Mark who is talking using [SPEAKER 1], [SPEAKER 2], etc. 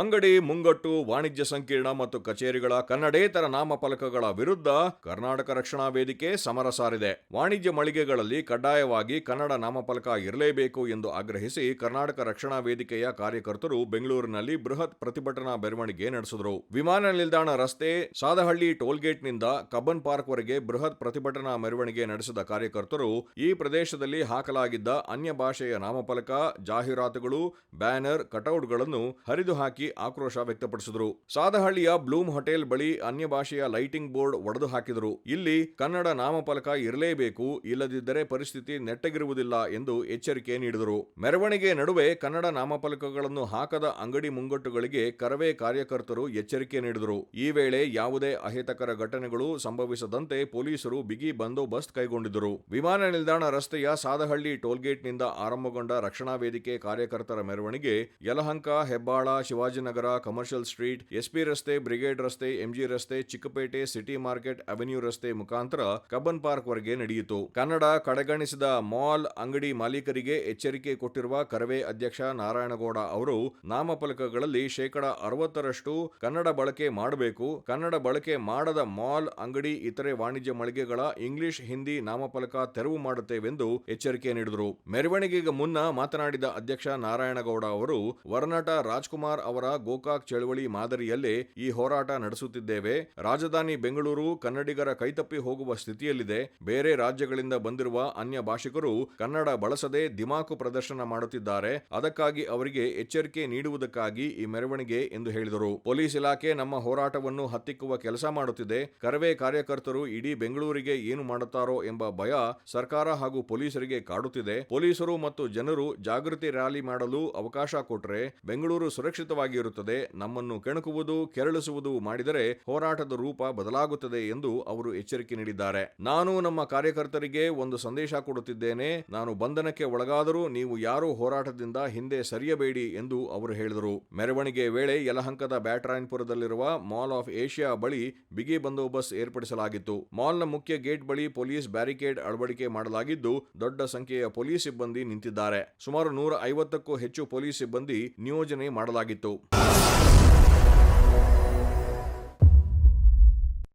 [SPEAKER 1] ಅಂಗಡಿ, ಮುಂಗಟ್ಟು, ವಾಣಿಜ್ಯ ಸಂಕೀರ್ಣ ಮತ್ತು ಕಚೇರಿಗಳ ಕನ್ನಡೇತರ ನಾಮಫಲಕಗಳ ವಿರುದ್ಧ ಕರ್ನಾಟಕ ರಕ್ಷಣಾ ವೇದಿಕೆ ಸಮರ ಸಾರಿದೆ. ವಾಣಿಜ್ಯ ಮಳಿಗೆಗಳಲ್ಲಿ ಕಡ್ಡಾಯವಾಗಿ ಕನ್ನಡ ನಾಮಫಲಕ ಇರಲೇಬೇಕು ಎಂದು ಆಗ್ರಹಿಸಿ ಕರ್ನಾಟಕ ರಕ್ಷಣಾ ವೇದಿಕೆಯ ಕಾರ್ಯಕರ್ತರು ಬೆಂಗಳೂರಿನಲ್ಲಿ ಬೃಹತ್ ಪ್ರತಿಭಟನಾ ಮೆರವಣಿಗೆ ನಡೆಸಿದರು. ವಿಮಾನ ನಿಲ್ದಾಣ ರಸ್ತೆ, ಸಾದಹಳ್ಳಿ ಟೋಲ್ಗೇಟ್ನಿಂದ ಕಬ್ಬನ್ ಪಾರ್ಕ್ ವರೆಗೆ ಬೃಹತ್ ಪ್ರತಿಭಟನಾ ಮೆರವಣಿಗೆ ನಡೆಸಿದ ಕಾರ್ಯಕರ್ತರು ಈ ಪ್ರದೇಶದಲ್ಲಿ ಹಾಕಲಾಗಿದ್ದ ಅನ್ಯ ಭಾಷೆಯ ನಾಮಫಲಕ, ಜಾಹೀರಾತುಗಳು, ಬ್ಯಾನರ್, ಕಟೌಟ್ಗಳನ್ನು ಹರಿದು ಹಾಕಿ ಆಕ್ರೋಶ ವ್ಯಕ್ತಪಡಿಸಿದರು. ಸಾದಹಳ್ಳಿಯ ಬ್ಲೂಮ್ ಹೋಟೆಲ್ ಬಳಿ ಅನ್ಯ ಭಾಷೆಯ ಲೈಟಿಂಗ್ ಬೋರ್ಡ್ ಒಡೆದು ಹಾಕಿದರು. ಇಲ್ಲಿ ಕನ್ನಡ ನಾಮಫಲಕ ಇರಲೇಬೇಕು, ಇಲ್ಲದಿದ್ದರೆ ಪರಿಸ್ಥಿತಿ ನೆಟ್ಟಗಿರುವುದಿಲ್ಲ ಎಂದು ಎಚ್ಚರಿಕೆ ನೀಡಿದರು. ಮೆರವಣಿಗೆ ನಡುವೆ ಕನ್ನಡ ನಾಮಫಲಕಗಳನ್ನು ಹಾಕದ ಅಂಗಡಿ ಮುಂಗಟ್ಟುಗಳಿಗೆ ಕರವೇ ಕಾರ್ಯಕರ್ತರು ಎಚ್ಚರಿಕೆ ನೀಡಿದರು. ಈ ವೇಳೆ ಯಾವುದೇ ಅಹಿತಕರ ಘಟನೆಗಳು ಸಂಭವಿಸದಂತೆ ಪೊಲೀಸರು ಬಿಗಿ ಬಂದೋಬಸ್ತ್ ಕೈಗೊಂಡಿದ್ದರು. ವಿಮಾನ ನಿಲ್ದಾಣ ರಸ್ತೆಯ ಸಾದಹಳ್ಳಿ ಟೋಲ್ಗೇಟ್ನಿಂದ ಆರಂಭಗೊಂಡ ರಕ್ಷಣಾ ವೇದಿಕೆ ಕಾರ್ಯಕರ್ತರ ಮೆರವಣಿಗೆ Yelahanka, Hebbal Shivajinagar commercial street SP ರಸ್ತೆ, ಬ್ರಿಗೇಡ್ ರಸ್ತೆ, ಎಂಜಿ ರಸ್ತೆ, ಚಿಕ್ಕಪೇಟೆ, ಸಿಟಿ ಮಾರ್ಕೆಟ್, ಅವೆನ್ಯೂ ರಸ್ತೆ ಮುಖಾಂತರ ಕಬ್ಬನ್ ಪಾರ್ಕ್ ವರೆಗೆ ನಡೆಯಿತು. ಕನ್ನಡ ಕಡೆಗಣಿಸಿದ ಮಾಲ್ ಅಂಗಡಿ ಮಾಲೀಕರಿಗೆ ಎಚ್ಚರಿಕೆ ಕೊಟ್ಟಿರುವ ಕರವೇ ಅಧ್ಯಕ್ಷ ನಾರಾಯಣಗೌಡ ಅವರು, ನಾಮಫಲಕಗಳಲ್ಲಿ ಶೇಕಡ ಅರವತ್ತರಷ್ಟು ಕನ್ನಡ ಬಳಕೆ ಮಾಡಬೇಕು. ಕನ್ನಡ ಬಳಕೆ ಮಾಡದ ಮಾಲ್ ಅಂಗಡಿ ಇತರೆ ವಾಣಿಜ್ಯ ಮಳಿಗೆಗಳ ಇಂಗ್ಲಿಷ್, ಹಿಂದಿ ನಾಮಫಲಕ ತೆರವು ಮಾಡುತ್ತೇವೆಂದು ಎಚ್ಚರಿಕೆ ನೀಡಿದರು. ಮೆರವಣಿಗೆಗೆ ಮುನ್ನ ಮಾತನಾಡಿದ ಅಧ್ಯಕ್ಷ ನಾರಾಯಣಗೌಡ ಅವರು ವರನಟ ರಾಜ್ಕುಮಾರ್ ಅವರ ಗೋಕಾಕ್ ಚಳವಳಿ ಮಾದರಿಯಲ್ಲೇ ಈ ಹೋರಾಟ ನಡೆಸುತ್ತಿದ್ದೇವೆ. ರಾಜಧಾನಿ ಬೆಂಗಳೂರು, ಕನ್ನಡಿಗರ ಕೈತಪ್ಪಿ ಹೋಗುವ ಸ್ಥಿತಿಯಲ್ಲಿದೆ. ಬೇರೆ ರಾಜ್ಯಗಳಿಂದ ಬಂದಿರುವ ಅನ್ಯ ಭಾಷಿಕರು ಕನ್ನಡ ಬಳಸದೆ ದಿಮಾಕು ಪ್ರದರ್ಶನ ಮಾಡುತ್ತಿದ್ದಾರೆ. ಅದಕ್ಕಾಗಿ ಅವರಿಗೆ ಎಚ್ಚರಿಕೆ ನೀಡುವುದಕ್ಕಾಗಿ ಈ ಮೆರವಣಿಗೆ ಎಂದು ಹೇಳಿದರು. ಪೊಲೀಸ್ ಇಲಾಖೆ ನಮ್ಮ ಹೋರಾಟವನ್ನು ಹತ್ತಿಕ್ಕುವ ಕೆಲಸ ಮಾಡುತ್ತಿದೆ. ಕರವೇ ಕಾರ್ಯಕರ್ತರು ಇಡೀ ಬೆಂಗಳೂರಿಗೆ ಏನು ಮಾಡುತ್ತಾರೋ ಎಂಬ ಭಯ ಸರ್ಕಾರ ಹಾಗೂ ಪೊಲೀಸರಿಗೆ ಕಾಡುತ್ತಿದೆ. ಪೊಲೀಸರು ಮತ್ತು ಜನರು ಜಾಗೃತಿ ರ್ಯಾಲಿ ಮಾಡಲು ಅವಕಾಶ ಕೊಟ್ಟರೆ ಬೆಂಗಳೂರು ಸುರಕ್ಷಿತವಾಗಿ ಇರುತ್ತದೆ ನಮ್ಮನ್ನು ಕೆಣಕುವುದು, ಕೆರಳಿಸುವುದು ಮಾಡಿದರೆ ಹೋರಾಟದ ರೂಪ ಬದಲಾಗುತ್ತದೆ ಎಂದು ಅವರು ಎಚ್ಚರಿಕೆ ನೀಡಿದ್ದಾರೆ. ನಾನು ನಮ್ಮ ಕಾರ್ಯಕರ್ತರಿಗೆ ಒಂದು ಸಂದೇಶ ಕೊಡುತ್ತಿದ್ದೇನೆ. ನಾನು ಬಂಧನಕ್ಕೆ ಒಳಗಾದರೂ ನೀವು ಯಾರೂ ಹೋರಾಟದಿಂದ ಹಿಂದೆ ಸರಿಯಬೇಡಿ ಎಂದು ಅವರು ಹೇಳಿದರು. ಮೆರವಣಿಗೆ ವೇಳೆ ಯಲಹಂಕದ ಬ್ಯಾಟ್ರಾಯನ್ಪುರದಲ್ಲಿರುವ ಮಾಲ್ ಆಫ್ ಏಷ್ಯಾ ಬಳಿ ಬಿಗಿ ಬಂದೋಬಸ್ತ್ ಏರ್ಪಡಿಸಲಾಗಿತ್ತು. ಮಾಲ್ನ ಮುಖ್ಯ ಗೇಟ್ ಬಳಿ ಪೊಲೀಸ್ ಬ್ಯಾರಿಕೇಡ್ ಅಳವಡಿಕೆ ಮಾಡಲಾಗಿದ್ದು, ದೊಡ್ಡ ಸಂಖ್ಯೆಯ ಪೊಲೀಸ್ ಸಿಬ್ಬಂದಿ ನಿಂತಿದ್ದಾರೆ. ಸುಮಾರು ನೂರ ಐವತ್ತಕ್ಕೂ ಹೆಚ್ಚು ಪೊಲೀಸ್ ಸಿಬ್ಬಂದಿ ನಿಯೋಜನೆ ಮಾಡಲಾಗಿತ್ತು. show.